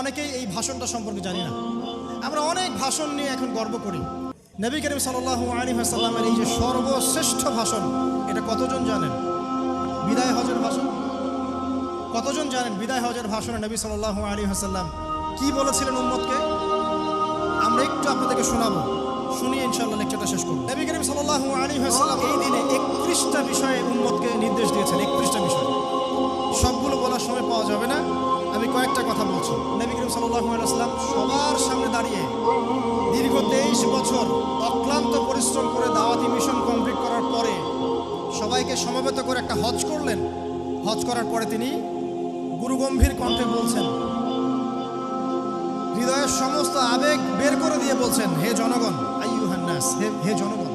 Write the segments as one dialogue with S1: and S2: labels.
S1: অনেকেই এই ভাষণটা সম্পর্কে জানি না। আমরা অনেক ভাষণ নিয়ে এখন গর্ব করি। নবী করিম হাসাল্লামের এই যে সর্বশ্রেষ্ঠ ভাষণ, এটা কতজন জানেন? বিদায় হজের ভাষণ? কতজন জানেন বিদায় হজের ভাষণে নবী সাল্লাল্লাহু আলী হাসাল্লাম কি বলেছিলেন উম্মতকে? আমরা একটু আপনাদেরকে শোনাবো। শুনিয়ে ইনশাল্লাহ লেকচারটা শেষ করব। নবী করিম সাল্লাল্লাহু আলী হাসাল্লাম এই দিনে একত্রিশটা বিষয়ে উম্মতকে নির্দেশ দিয়েছেন, একত্রিশটা বিষয়। সবগুলো বলার সময় পাওয়া যাবে না। কয়েকটা কথা বলছি। নবী করিম ওয়াসাল্লাম সবার সামনে দাঁড়িয়ে দীর্ঘ তেইশ বছর অক্লান্ত পরিশ্রম করে দাওয়াতি মিশন কমপ্লিট করার পরে সবাইকে সমবেত করে একটা হজ করলেন। হজ করার পরে তিনি গুরুগম্ভীর কণ্ঠে বলছেন, হৃদয়ের সমস্ত আবেগ বের করে দিয়ে বলছেন, হে জনগণ আইয়ুহান্নাস হে হে জনগণ,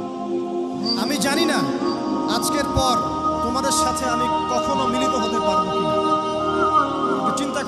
S1: আমি জানি না আজকের পর তোমাদের সাথে আমি কখনো মিলিত হতে পারব কিনা।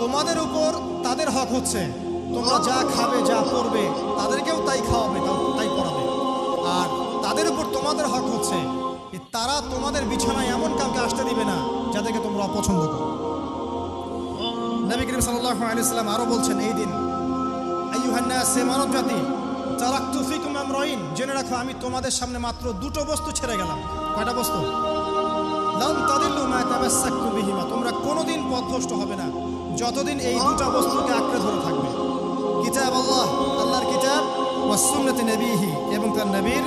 S1: তোমাদের উপর তাদের হক হচ্ছে। তোমরা যা খাবে, যা পড়বে, তাদেরকেও তাই খাওয়াবে তাই পড়াবে। আর তাদের উপর তোমাদের হক হচ্ছে তারা তোমাদের বিছানায় এমন কাউকে আসতে দিবে না, যাদেরকে তোমরা অপছন্দ করো। নবী করিম সাল্লাহ আলিয়াল্লাম আরও বলছেন এই দিন সে মানব জাতি তারাক্তু ফিকুম আমরাইন, জেনে রাখো আমি তোমাদের সামনে মাত্র দুটো বস্তু ছেড়ে গেলাম। কয়টা বস্তু? লাম তাদিল্লু তোমরা কোনোদিন পথভ্রষ্ট হবে না। যতদিন এই দুটো বস্তুকে আঁকড়ে ধরে থাকবে। কিতাব আল্লাহ, আল্লাহর কিতাব, ওয়া সুন্নতি নবীহি এবং তার নবীর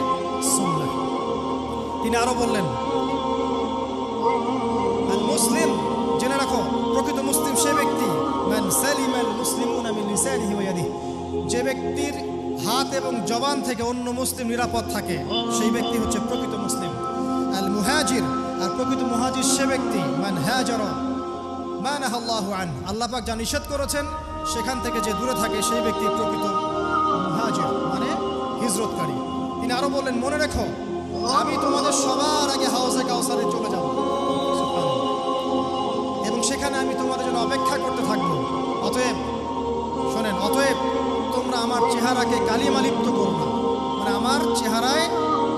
S1: সুন্নাহ। তিনি আরও বললেন মুসলিম, জেনে রাখো, প্রকৃত মুসলিম সে ব্যক্তি যে ব্যক্তির হাত এবং জবান থেকে অন্য মুসলিম নিরাপদ থাকে, সেই ব্যক্তি হচ্ছে প্রকৃত মুসলিম। আল মুহাজির, আর প্রকৃত মুহাজির সে ব্যক্তি, মান হাজার মানাহ আল্লাহু আন আল্লাহ পাক যা নিষেধ করেছেন, সেখান থেকে যে দূরে থাকে সেই ব্যক্তি প্রকৃত মুহাজির মানে হিজরতকারী। তিনি আরও বললেন, মনে রেখো, আমি তোমাদের সবার আগে হাউসে কাউসারে চলে যাব। এবং সেখানে আমি তোমাদের জন্য অপেক্ষা করতে থাকব। অতএব, শোনেন, অতএব তোমরা আমার চেহারাকে কালিমালিপ্ত করো না। মানে আমার চেহারায়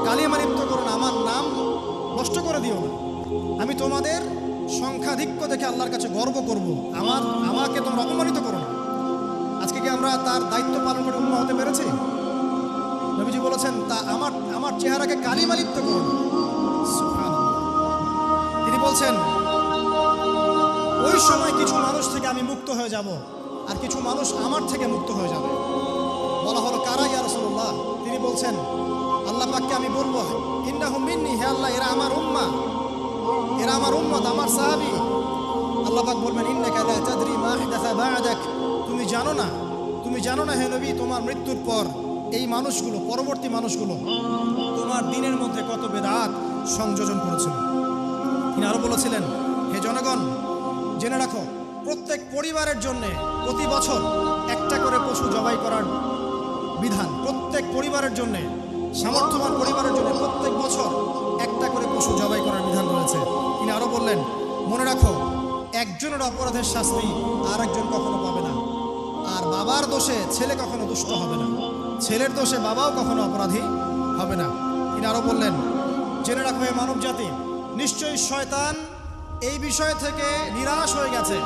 S1: কালিমালিপ্ত করো না, আমার নাম নষ্ট করে দিও না। আমি তোমাদের সংখ্যাধিক্য দেখে আল্লাহর কাছে গর্ব করব। আমার, আমাকে তোমরা অপমানিত করো না। আজকে কি আমরা তার দায়িত্ব পালন করে উন্মা হতে পেরেছি? নবীজি বলেছেন, তা আমার আমার চেহারাকে কালিমালিপ্ত করো না। সুবহানাল্লাহ। তিনি বলছেন, ওই সময় কিছু মানুষ থেকে আমি মুক্ত হয়ে যাব, আর কিছু মানুষ আমার থেকে মুক্ত হয়ে যাবে। বলা হলো কারা ইয়া রাসূলুল্লাহ? তিনি বলছেন, আল্লাহ পাককে আমি বলব, ইন্নাহু মিন্নি, হে আল্লাহ, এরা আমার উম্মা। এরা আমার উম্মত, আমার সাহাবী। আল্লাহ পাক বলবেন, ইন্নাকা লা তাদরি মা আহদাসা বা'দাক। তুমি জানো না, তুমি জানো না হে নবী, তোমার মৃত্যুর পর এই মানুষগুলো, পরবর্তী মানুষগুলো তোমার দিনের মধ্যে কত বেদাত সংযোজন করেছিল। তিনি আরও বলেছিলেন, হে জনগণ, জেনে রাখো, প্রত্যেক পরিবারের জন্য প্রতি বছর একটা করে পশু জবাই করার বিধান। প্রত্যেক পরিবারের জন্য, সামর্থ্যবান পরিবারের জন্য একজনের অপরাধের শাস্তি আর একজন কখনো পাবে না। আর বাবার দোষে ছেলে কখনো দুষ্ট হবে না। ছেলের দোষে বাবাও কখনো অপরাধী হবে না। তিনি আরও বললেন, জেনে রাখো হে মানব জাতি নিশ্চয়ই শয়তান এই বিষয় থেকে নিরাশ হয়ে গেছে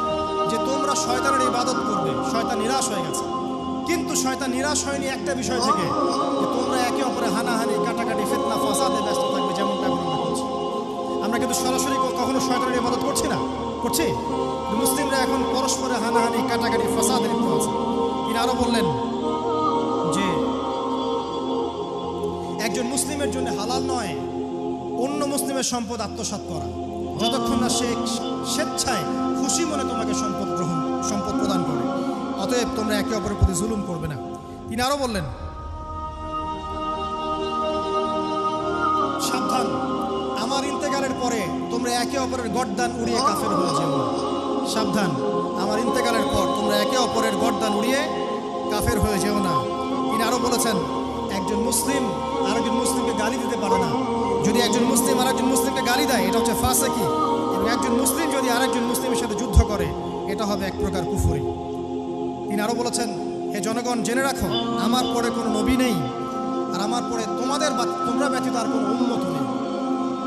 S1: যে তোমরা শয়তানের ইবাদত করবে। শয়তান নিরাশ হয়ে গেছে। কিন্তু শয়তান নিরাশ হয়নি একটা বিষয় থেকে, যে তোমরা একে অপরে হানাহানি, কাটাকাটি, ফেতনা, ফাসাদে ব্যস্ত থাকবে যেমনটা আমরা করছি। আমরা কিন্তু সরাসরি কখনো শয়তানের ইবাদত করছি না। করছি। মুসলিমরা এখন পরস্পরে হানাহানি, কাটাকাটি ফাসাদে লিপ্ত আছে। তিনি আরও বললেন যে, একজন মুসলিমের জন্য হালাল নয়, অন্য মুসলিমের সম্পদ আত্মসাৎ করা। যতক্ষণ না সে স্বেচ্ছায় খুশি মনে তোমাকে সম্পদ গ্রহণ, সম্পদ প্রদান করে। অতএব তোমরা একে অপরের প্রতি জুলুম করবে না। তিনি আরও বললেন, সাবধান, আমার ইন্তেকালের পরে তোমরা একে অপরের গড্দান উড়িয়ে কাফের হয়ে সাবধান, আমার ইন্তেকালের পর তোমরা একে অপরের গড্দান উড়িয়ে কাফের হয়ে যেও না। তিনি আরও বলেছেন, একজন মুসলিম আরেকজন মুসলিমকে গালি দিতে পারে না। যদি একজন মুসলিম আরেকজন মুসলিমকে গালি দেয়, এটা হচ্ছে ফাঁসেকি এবং একজন মুসলিম যদি আরেকজন মুসলিমের সাথে যুদ্ধ করে, এটা হবে এক প্রকার কুফুরি। তিনি আরও বলেছেন, হে জনগণ, জেনে রাখো, আমার পরে কোনো নবী নেই। আর আমার পরে তোমাদের বা, তোমরা ব্যতীত আর কোনো উন্মত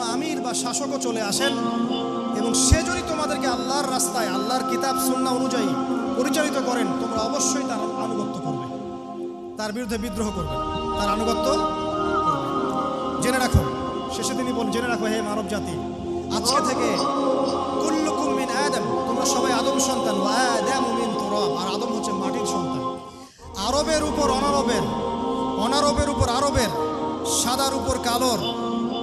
S1: কোনো আমির বা শাসকও চলে আসেন এবং সে যদি তোমাদেরকে আল্লাহর রাস্তায়, আল্লাহর কিতাব সুন্না অনুযায়ী পরিচালিত করেন, তোমরা অবশ্যই তার আনুগত্য করবে। তার বিরুদ্ধে বিদ্রোহ করবে। তার আনুগত্য জেনে রাখো, শেষে তিনি বলেন, জেনে রাখো, হে মানব জাতি, আজকে থেকে কুল্লুকুম আদম, তোমরা সবাই আদম সন্তান আদামু মিন আর আদম হচ্ছে মাটির সন্তান। আরবের উপর অনারবের অনারবের উপর আরবের, সাদার উপর কালোর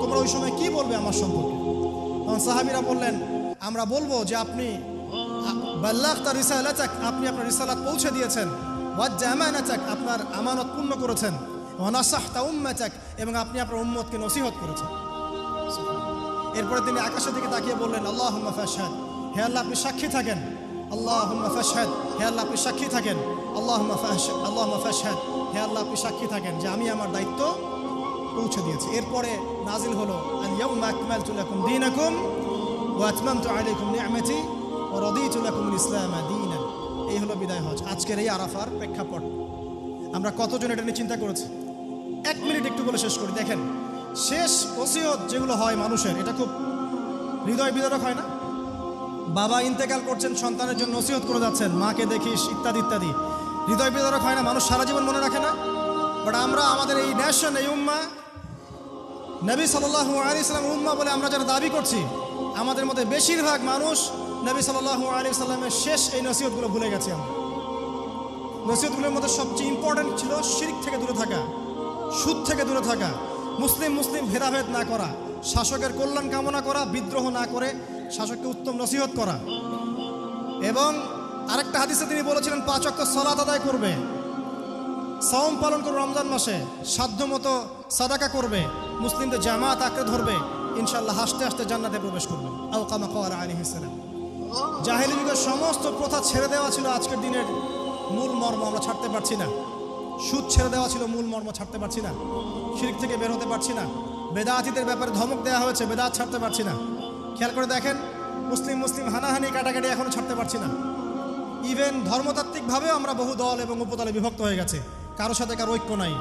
S1: তোমরা ওই সময় কি বলবে আমার সম্পর্কে? তখন সাহাবীরা বললেন, আমরা বলব যে আপনি আপনি আপনার রিসালাত পৌঁছে দিয়েছেন। আপনার আমানত পূর্ণ করেছেন। এবং আপনি আপনার উম্মতকে নসিহত করেছেন। এরপরে তিনি আকাশের দিকে তাকিয়ে বললেন আল্লাহ ফাশহাদ, হে আল্লাহ আপনি সাক্ষী থাকেন। আল্লাহ ফাশহাদ, হে আল্লাহ আপনি সাক্ষী থাকেন। আল্লাহ আল্লাহ ফাশহাদ, হে আল্লাহ আপনি সাক্ষী থাকেন যে আমি আমার দায়িত্ব পৌঁছে দিয়েছে। এরপরে নাজিল হলো রাদিতু ইসলাম এই হলো বিদায় হজ। আজকের এই আরাফার প্রেক্ষাপট। আমরা কতজন এটা নিয়ে চিন্তা করেছি? এক মিনিট একটু বলে শেষ করি। দেখেন, শেষ ওসিয়ত যেগুলো হয় মানুষের, এটা খুব হৃদয় বিদারক হয় না? বাবা ইন্তেকাল করছেন, সন্তানের জন্য নসিহত করে যাচ্ছেন, মাকে দেখিস, ইত্যাদি ইত্যাদি। হৃদয় বিদারক হয় না, মানুষ সারা জীবন মনে রাখে না? বাট আমরা, আমাদের এই ন্যাশন এই উম্মা নবী সাল্লাহ আলী ইসলাম উম্মা বলে আমরা যারা দাবি করছি, আমাদের মধ্যে বেশিরভাগ মানুষ নবী সাল্লাহ আলী সাল্লামের শেষ এই নসিহতগুলো ভুলে গেছি আমরা। নসিহতগুলোর মধ্যে সবচেয়ে ইম্পর্ট্যান্ট ছিল শিরিক থেকে দূরে থাকা, সুদ থেকে দূরে থাকা, মুসলিম মুসলিম ভেদাভেদ না করা, শাসকের কল্যাণ কামনা করা, বিদ্রোহ না করে শাসককে উত্তম নসিহত করা। এবং আরেকটা হাদিসে তিনি বলেছিলেন, পাঁচ অক্ট সলাত আদায় করবে। সওম পালন করবে রমজান মাসে সাধ্য মতো সাদাকা করবে, মুসলিমদের জামাত আঁকড়ে ধরবে ইনশাল্লাহ হাসতে হাসতে জান্নাতে প্রবেশ করবে। আও কামা কওয়ার আলী হিসেবে জাহেলি যুগের সমস্ত প্রথা ছেড়ে দেওয়া ছিল আজকের দিনের মূল মর্ম, আমরা ছাড়তে পারছি না। সুদ ছেড়ে দেওয়া ছিল মূল মর্ম, ছাড়তে পারছি না। শিরিক থেকে বের হতে পারছি না। বেদাতিদের ব্যাপারে ধমক দেওয়া হয়েছে, বেদাত ছাড়তে পারছি না। খেয়াল করে দেখেন, মুসলিম মুসলিম হানাহানি কাটাকাটি এখনও ছাড়তে পারছি না। ইভেন ধর্মতাত্ত্বিকভাবেও আমরা বহু দল এবং উপদলে বিভক্ত হয়ে গেছে। কারোর সাথে কারও ঐক্য নাই।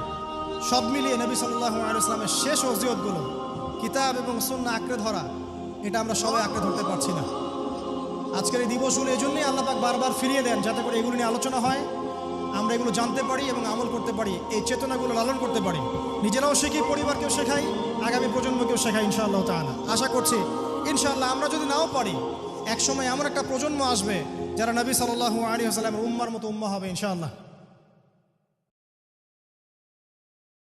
S1: সব মিলিয়ে নবী সাল্লাহ আলাইসলামের শেষ ওজিয়তগুলো কিতাব এবং সুন্না আঁকড়ে ধরা, এটা আমরা সবাই আঁকড়ে ধরতে পারছি না। আজকের এই দিবসগুলো এই জন্যই আল্লাপাক বারবার ফিরিয়ে দেন, যাতে করে এগুলো নিয়ে আলোচনা হয়, আমরা এগুলো জানতে পারি এবং আমল করতে পারি, এই চেতনাগুলো লালন করতে পারি। নিজেরাও শিখি, পরিবারকেও শেখাই, আগামী প্রজন্মকেও শেখাই, ইনশাআল্লাহ তাআলা। আশা করছি, ইনশাআল্লাহ আমরা যদি নাও পারি, একসময় এমন একটা প্রজন্ম আসবে, যারা নবী সাল্লাল্লাহু আলাইহি ওয়াসাল্লামের উম্মার মতো উম্মা হবে, ইনশাআল্লাহ।